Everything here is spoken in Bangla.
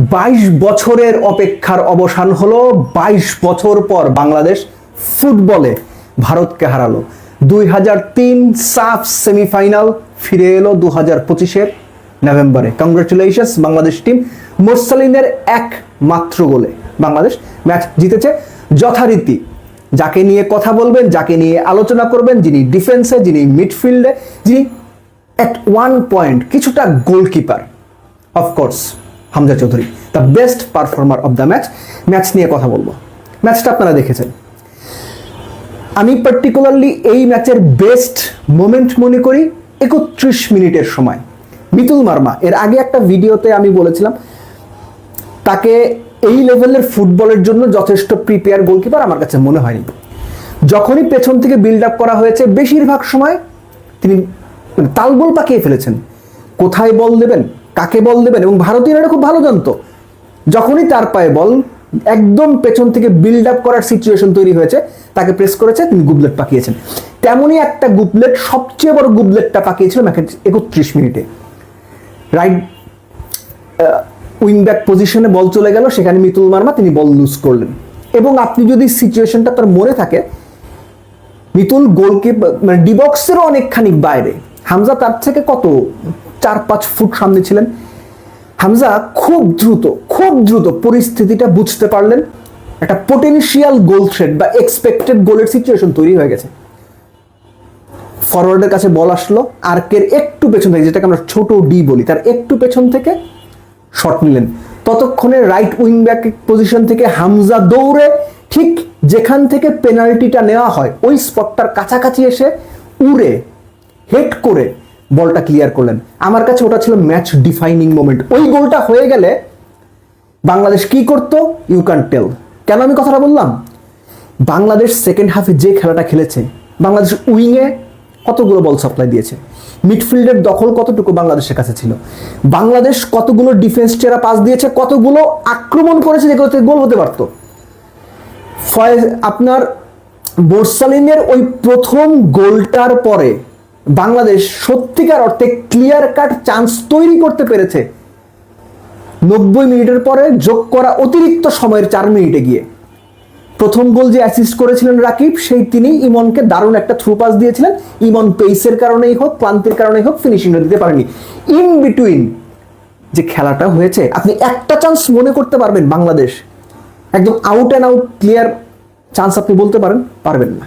বাইশ বছরের অপেক্ষার অবসান হলো, বাইশ বছর পর বাংলাদেশ ফুটবলে ভারতকে হারালো। দুই হাজার তিন সাফ সেমিফাইনাল ফিরে এলো দু হাজার পঁচিশের নভেম্বরে। কংগ্রেচুলেশনস বাংলাদেশ টিম মোরসালিনের এক মাত্র গোলে বাংলাদেশ ম্যাচ জিতেছে। যথারীতি যাকে নিয়ে কথা বলবেন, যাকে নিয়ে আলোচনা করবেন, যিনি ডিফেন্সে যিনি মিডফিল্ডে যিনি অ্যাট ওয়ান পয়েন্ট কিছুটা goalkeeper of course Hamza Chowdhury the best performer of the match match নিয়ে কথা বলব। ম্যাচটা আপনারা দেখেছেন। আমি পার্টিকুলারলি এই ম্যাচের বেস্ট মোমেন্ট মনে করি একত্রিশ মিনিটের সময়। মিতুল মার্মা, এর আগে একটা ভিডিওতে আমি বলেছিলাম, তাকে এই লেভেলের ফুটবলের জন্য যথেষ্ট প্রিপেয়ার গোলকিপার আমার কাছে মনে হয়নি। যখনই পেছন থেকে বিল্ড আপ করা হয়েছে, বেশিরভাগ সময় তিনি মানে তালগোল পাকিয়ে ফেলেছেন। কোথায় বল দেবেন? কাকে বল দেবেন? এবং ভারতীয়রা এটা খুব ভালো জানতো। যখনই তার পায়ে বল, একদম পেছন থেকে বিল্ড আপ করার সিচুয়েশন তৈরি হয়েছে, তাকে প্রেস করেছে, তিনি গুবলেট পাকিয়েছেন। তেমনই একটা গুবলেট সবচেয়ে বড় গুবলেটটা পাকিয়েছিল একত্রিশ মিনিটে। রাইট উইং ব্যাক পজিশনে বল চলে গেল, সেখানে মিতুল মার্মা, তিনি বল লুজ করলেন। এবং আপনি যদি সিচুয়েশনটা তার মনে থাকে, মিতুল গোলকিপার মানে ডিবক্সেরও অনেকখানি বাইরে। হামজা, তার থেকে কত চার পাঁচ ফুট সামনে ছিলেন। হামজা খুব দ্রুত খুব দ্রুত পরিস্থিতিটা বুঝতে পারলেন। একটা পোটেনশিয়াল গোল থ্রেড বা এক্সপেক্টেড গোলের সিচুয়েশন তৈরি হয়ে গেছে। ফরওয়ার্ডের কাছে বল আসলো আর্কের একটু পেছন থেকে, যেটাকে আমরা ছোট ডি বলি, তার একটু পেছন থেকে শট নিলেন। ততক্ষণে রাইট উইং ব্যাক পজিশন থেকে হামজা দৌড়ে ঠিক যেখান থেকে পেনাল্টিটা নেওয়া হয়, ওই স্পটটার কাছাকাছি এসে উড়ে হেড করে বলটা ক্লিয়ার করলেন। আমার কাছে ওটা ছিল ম্যাচ ডিফাইনিং মোমেন্ট ওই গোলটা হয়ে গেলে বাংলাদেশ কি করতো? ইউ ক্যান টেল কেন আমি কথাটা বললাম? বাংলাদেশ সেকেন্ড হাফে যে খেলাটা খেলেছে, বাংলাদেশ উইংয়ে কতগুলো বল সাপ্লাই দিয়েছে? মিডফিল্ডের দখল কতটুকু বাংলাদেশের কাছে ছিল? বাংলাদেশ কতগুলো ডিফেন্স চেরা পাস দিয়েছে, কতগুলো আক্রমণ করেছে যেগুলোতে গোল হতে পারতো? ফয়েজ, আপনার বোরসালিনের ওই প্রথম গোলটার পরে বাংলাদেশ সত্যিকার অর্থে ক্লিয়ার কাট চান্স তৈরি করতে পেরেছে। নব্বই মিনিটের পরে যোগ করা অতিরিক্ত সময়ের চার মিনিটে গিয়ে। প্রথম গোল যে অ্যাসিস্ট করেছিলেন রাকিব, সেই তিনি ইমনকে দারুণ একটা থ্রু পাস দিয়েছিলেন। ইমন পেসের কারণেই হোক, ক্লান্তির কারণেই হোক ফিনিশিংটা দিতে পারেনি। ইন বিটুইন যে খেলাটা হয়েছে, আপনি একটা চান্স মনে করতে পারবেন বাংলাদেশ। একদম out and out clear chance আপনি বলতে পারেন, পারবেন না।